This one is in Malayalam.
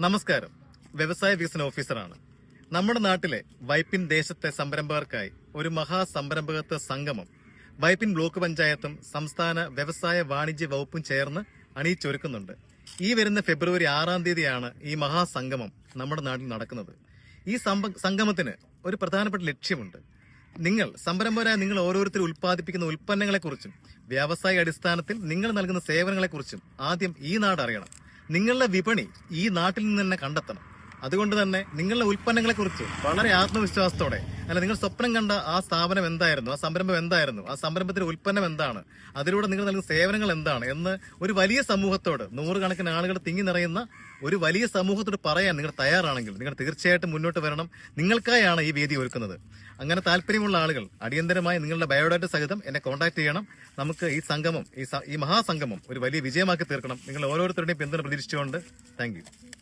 നമസ്കാരം. വ്യവസായ വികസന ഓഫീസറാണ്. നമ്മുടെ നാട്ടിലെ വൈപ്പിൻ ദേശത്തെ സംരംഭകർക്കായി ഒരു മഹാസംരംഭകത്വ സംഗമം വൈപ്പിൻ ബ്ലോക്ക് പഞ്ചായത്തും സംസ്ഥാന വ്യവസായ വാണിജ്യ വകുപ്പും ചേർന്ന് അണിയിച്ചൊരുക്കുന്നുണ്ട്. ഈ വരുന്ന ഫെബ്രുവരി ആറാം തീയതിയാണ് ഈ മഹാസംഗമം നമ്മുടെ നാട്ടിൽ നടക്കുന്നത്. ഈ സംഗമത്തിന് ഒരു പ്രധാനപ്പെട്ട ലക്ഷ്യമുണ്ട്. നിങ്ങൾ സംരംഭകരായ നിങ്ങൾ ഓരോരുത്തർ ഉൽപ്പാദിപ്പിക്കുന്ന ഉൽപ്പന്നങ്ങളെക്കുറിച്ചും വ്യാവസായിക അടിസ്ഥാനത്തിൽ നിങ്ങൾ നൽകുന്ന സേവനങ്ങളെക്കുറിച്ചും ആദ്യം ഈ നാട് അറിയണം. നിങ്ങളുടെ വിപണി ഈ നാട്ടിൽ നിന്ന് തന്നെ കണ്ടെത്തണം. അതുകൊണ്ട് തന്നെ നിങ്ങളുടെ ഉൽപ്പന്നങ്ങളെക്കുറിച്ച് വളരെ ആത്മവിശ്വാസത്തോടെ അല്ല നിങ്ങൾ സ്വപ്നം കണ്ട ആ സ്ഥാപനം എന്തായിരുന്നു? ആ സംരംഭം എന്തായിരുന്നു? ആ സംരംഭത്തിന്റെ ഉൽപ്പന്നം എന്താണ്? അതിലൂടെ നിങ്ങൾ നൽകുന്ന സേവനങ്ങൾ എന്താണ്? എന്ന് ഒരു വലിയ സമൂഹത്തോട് നൂറുകണക്കിന് ആളുകൾ തിങ്ങി നിറയുന്ന ഒരു വലിയ സമൂഹത്തോട് പറയാൻ നിങ്ങൾ തയ്യാറാണെങ്കിൽ നിങ്ങൾ തീർച്ചയായിട്ടും മുന്നോട്ട് വരണം. നിങ്ങൾക്കായാണ് ഈ വേദി ഒരുക്കുന്നത്. അങ്ങനെ താല്പര്യമുള്ള ആളുകൾ അടിയന്തരമായി നിങ്ങളുടെ ബയോഡാറ്റ സഹിതം എന്നെ കോൺടാക്ട് ചെയ്യണം. നമുക്ക് ഈ സംഗമം ഈ മഹാസംഗമം ഒരു വലിയ വിജയമാക്കി തീർക്കണം. നിങ്ങൾ ഓരോരുത്തരുടെയും പിന്തുണ പ്രതീക്ഷിച്ചുകൊണ്ട്. താങ്ക്